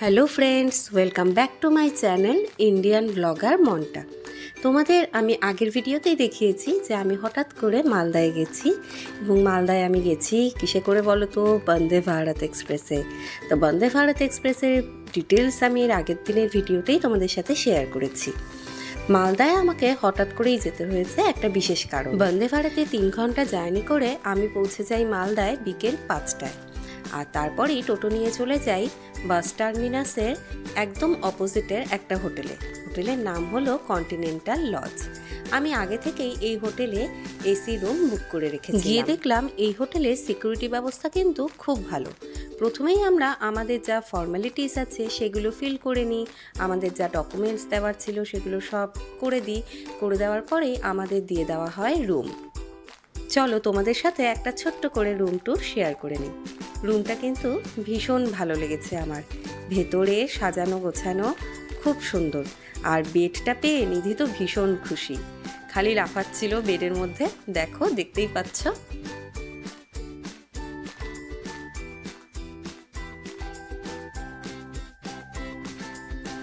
Hello friends welcome back to my channel Indian blogger Monta তোমাদের আমি আগের ভিডিওতেই দেখিয়েছি যে আমি হঠাৎ করে মালদায় গেছি এবং মালদায় আমি গেছি কিসে করে বলো তো? বন্দে ভারত এক্সপ্রেসে। তো বন্দে ভারত এক্সপ্রেসের ডিটেলস আমি এর আগের দিনের ভিডিওতেই তোমাদের সাথে শেয়ার করেছি। মালদায় আমাকে হঠাৎ করেই যেতে হয়েছে একটা বিশেষ কারণ। বন্দে ভারতে তিন ঘণ্টা জার্নি করে আমি পৌঁছে যাই মালদায় বিকেল পাঁচটায়। আর তারপরেই টোটো নিয়ে চলে যাই বাস টার্মিনাসের একদম অপোজিটের একটা হোটেলে। হোটেলের নাম হলো কন্টিনেন্টাল লজ। আমি আগে থেকেই এই হোটেলে এসি রুম বুক করে রেখেছি গিয়ে দেখলাম এই হোটেলের সিকিউরিটি ব্যবস্থা কিন্তু খুব ভালো। প্রথমেই আমরা আমাদের যা ফর্মালিটিস আছে সেগুলো ফিল করে নিই, আমাদের যা ডকুমেন্টস দেওয়ার ছিল সেগুলো সব করে দিই, করে দেওয়ার পরেই আমাদের দিয়ে দেওয়া হয় রুম। চলো তোমাদের সাথে একটা ছোট্ট করে রুম ট্যুর শেয়ার করে নিই। রুমটা কিন্তু ভীষণ ভালো লেগেছে আমার। ভেতরে সাজানো গোছানো খুব সুন্দর। আর বেডটা পেয়ে নিধি তো ভীষণ খুশি। খালি লাফাচ্ছিল বেডের মধ্যে। দেখো, দেখতেই পাচ্ছ।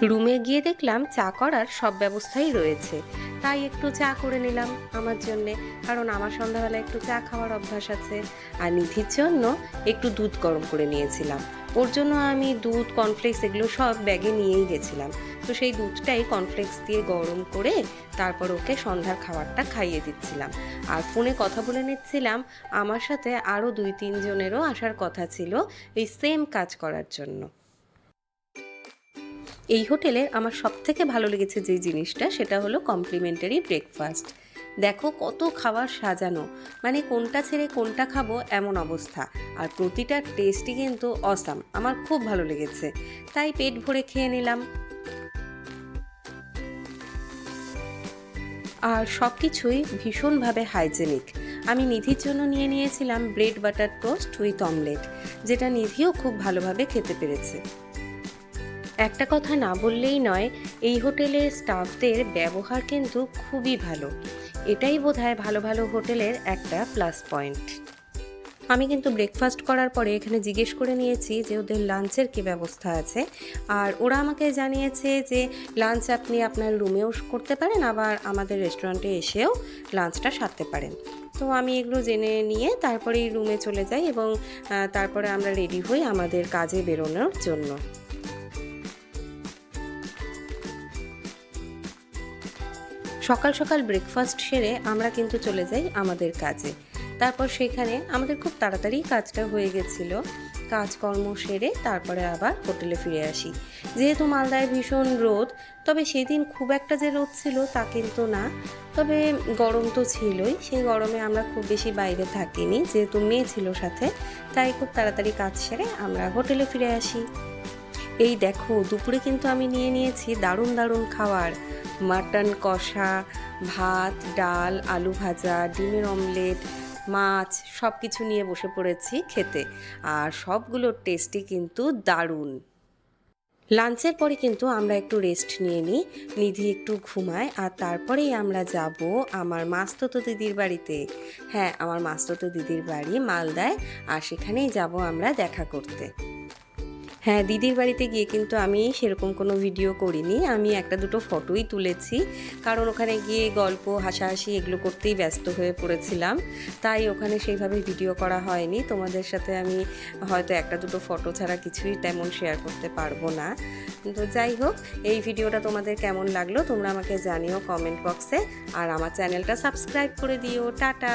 রুমে গিয়ে দেখলাম চা করার সব ব্যবস্থাই রয়েছে। তাই একটু চা করে নিলাম আমার জন্যে। কারণ আমার সন্ধ্যাবেলা একটু চা খাওয়ার অভ্যাস আছে। আর নিধির জন্য একটু দুধ গরম করে নিয়েছিলাম। ওর জন্য আমি দুধ কর্নফ্লেক্স এগুলো সব ব্যাগে নিয়েই গেছিলাম। তো সেই দুধটাই কর্নফ্লেক্স দিয়ে গরম করে তারপর ওকে সন্ধ্যার খাবারটা খাইয়ে দিচ্ছিলাম। আর ফোনে কথা বলে নিচ্ছিলাম, আমার সাথে আরও দুই তিনজনেরও আসার কথা ছিল এই সেম কাজ করার জন্য। এই হোটেলের আমার সব থেকে ভালো লেগেছে যে জিনিসটা, সেটা হলো কমপ্লিমেন্টারি ব্রেকফাস্ট দেখো কত খাবার সাজানো মানে কোনটা ছেড়ে কোনটা খাব এমন অবস্থা। আর প্রতিটা টেস্টই কিন্তু অসাম আমার খুব ভালো লেগেছে। তাই পেট ভরে খেয়ে নিলাম। আর সব কিছুই ভীষণভাবে হাইজেনিক আমি নিধির জন্য নিয়ে নিয়েছিলাম bread butter toast with omelette যেটা নিধিও খুব ভালোভাবে খেতে পেরেছে। একটা কথা না বললেই নয়, এই হোটেলের স্টাফদের ব্যবহার কিন্তু খুবই ভালো। এটাই বোধহয় ভালো ভালো হোটেলের একটা প্লাস পয়েন্ট আমি কিন্তু ব্রেকফাস্ট করার পরে এখানে জিজ্ঞেস করে নিয়েছি যে ওদের লাঞ্চের কী ব্যবস্থা আছে? আর ওরা আমাকে জানিয়েছে যে লাঞ্চ আপনি আপনার রুমেও করতে পারেন, আবার আমাদের রেস্টুরেন্টে এসেও লাঞ্চটা সারতে পারেন। তো আমি এগুলো জেনে নিয়ে তারপরেই রুমে চলে যাই এবং তারপরে আমরা রেডি হই আমাদের কাজে বেরোনোর জন্য। সকাল সকাল ব্রেকফাস্ট সেরে আমরা কিন্তু চলে যাই আমাদের কাজে। তারপর সেখানে আমাদের খুব তাড়াতাড়ি কাজটা হয়ে গেছিল। কাজকর্ম সেরে তারপরে আবার হোটেলে ফিরে আসি। যেহেতু মালদায় ভীষণ রোদ, তবে সেদিন খুব একটা যে রোদ ছিল তা কিন্তু না। তবে গরম তো ছিলই, সেই গরমে আমরা খুব বেশি বাইরে থাকিনি, যেহেতু মেয়ে ছিল সাথে, তাই খুব তাড়াতাড়ি কাজ সেরে আমরা হোটেলে ফিরে আসি। এই দেখো, দুপুরে কিন্তু আমি নিয়ে নিয়েছি দারুণ দারুণ খাবার। মাটন কষা, ভাত, ডাল, আলু ভাজা, ডিমের অমলেট, মাছ সব কিছু নিয়ে বসে পড়েছি খেতে। আর সবগুলোর টেস্টই কিন্তু দারুণ। লাঞ্চের পরে কিন্তু আমরা একটু রেস্ট নিয়ে নিই। নিধি একটু ঘুমায় আর তারপরেই আমরা যাব আমার মাস্ততো দিদির বাড়িতে। হ্যাঁ আমার মাস্ততো দিদির বাড়ি মালদায়। আর সেখানেই যাব আমরা দেখা করতে। হ্যাঁ দিদির বাড়িতে গিয়ে কিন্তু আমি সেরকম কোনো ভিডিও করিনি। আমি একটা দুটো ফটোই তুলেছি। কারণ ওখানে গিয়ে গল্প, হাসাহাসি এগুলো করতেই ব্যস্ত হয়ে পড়েছিলাম। তাই ওখানে সেইভাবে ভিডিও করা হয়নি। তোমাদের সাথে আমি হয়তো একটা দুটো ফটো ছাড়া কিছুই তেমন শেয়ার করতে পারব না। তো যাই হোক, এই ভিডিওটা তোমাদের কেমন লাগল তোমরা আমাকে জানিও কমেন্ট বক্সে আর আমার চ্যানেলটা সাবস্ক্রাইব করে দিও। টাটা!